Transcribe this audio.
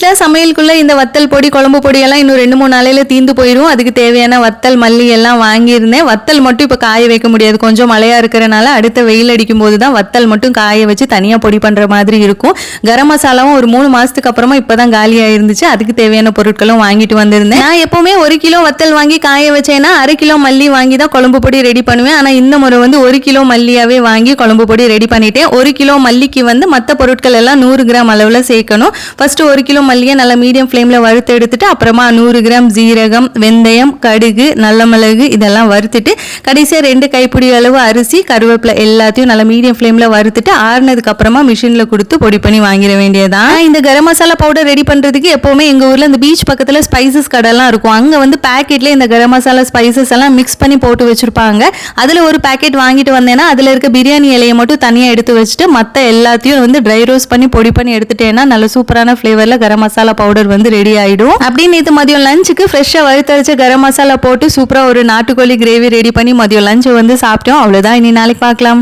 வீட்டில் சமையலுக்குள்ளே இந்த வத்தல் பொடி குழம்பு பொடி எல்லாம் இன்னும் ரெண்டு மூணு நாளையில் தீந்து போயிடும் அதுக்கு தேவையான வத்தல் மல்லி எல்லாம் வாங்கியிருந்தேன். வத்தல் மட்டும் இப்போ காய வைக்க முடியாது. கொஞ்சம் மழையாக இருக்கிறனால அடுத்த வெயில் அடிக்கும் போது தான் வத்தல் மட்டும் காய வச்சு தனியாக பொடி பண்ணுற மாதிரி இருக்கும். கரம் மசாலாவும் ஒரு மூணு மாதத்துக்கு அப்புறமா இப்போ தான் காலியாக இருந்துச்சு அதுக்கு தேவையான பொருட்களும் வாங்கிட்டு வந்திருந்தேன். நான் எப்போவுமே ஒரு கிலோ வத்தல் வாங்கி காய வச்சேன்னா அரை கிலோ மல்லி வாங்கி தான் குழம்பு பொடி ரெடி பண்ணுவேன். ஆனால் இந்த முறை வந்து ஒரு கிலோ மல்லியாகவே வாங்கி குழம்பு பொடி ரெடி பண்ணிட்டேன். ஒரு கிலோ மல்லிக்கு வந்து மற்ற பொருட்கள் எல்லாம் நூறு கிராம் அளவில் சேர்க்கணும். ஃபர்ஸ்ட் ஒரு கிலோ மல்லியை நல்லா மீடியம் ஃப்ளேமில் வறுத்து எடுத்துட்டு அப்புறமா நூறு கிராம் ஜீரகம் வெந்தயம் கடுகு நல்ல மிளகு இதெல்லாம் வறுத்துட்டு கடைசியாக ரெண்டு கைப்பிடி அளவு அரிசி கருவேப்பிலை எல்லாத்தையும் நல்லா மீடியம் ஃப்ளேமில் வறுத்துட்டு ஆறுனதுக்கு அப்புறமா மிஷினில் கொடுத்து பொடி பண்ணி வாங்கிட வேண்டியதான் இந்த கரம் மசாலா பவுடர் ரெடி பண்ணுறதுக்கு எப்போவுமே எங்கள் ஊரில் இந்த பீச் பக்கத்தில் ஸ்பைசஸ் கடைலாம் இருக்கும். அங்கே வந்து பேக்கெட்ல இந்த கரம் மசாலா ஸ்பைசஸ் எல்லாம் மிக்ஸ் பண்ணி போட்டு வச்சுருப்பாங்க. அதில் ஒரு பேக்கெட் வாங்கிட்டு வந்தேன்னா அதில் இருக்க பிரியாணி இலையை மட்டும் தனியாக எடுத்து வச்சுட்டு மற்ற எல்லாத்தையும் வந்து ட்ரை ரோஸ்ட் பண்ணி பொடி பண்ணி எடுத்துட்டேன்னா நல்ல சூப்பரான ஃப்ளேவரில் கரம் மசாலா பவுடர் வந்து ரெடி ஆயிடும். அப்படின்னு நேற்று மதியம் லஞ்சுக்கு ஃப்ரெஷ்ஷாக வறுத்தரைச்ச கரம் மசாலா போட்டு சூப்பராக ஒரு நாட்டுக்கோழி கிரேவி ரெடி பண்ணி மதியம் லஞ்சை வந்து சாப்பிட்டோம். அவ்வளோதான் இனி நாளைக்கு பார்க்கலாம்.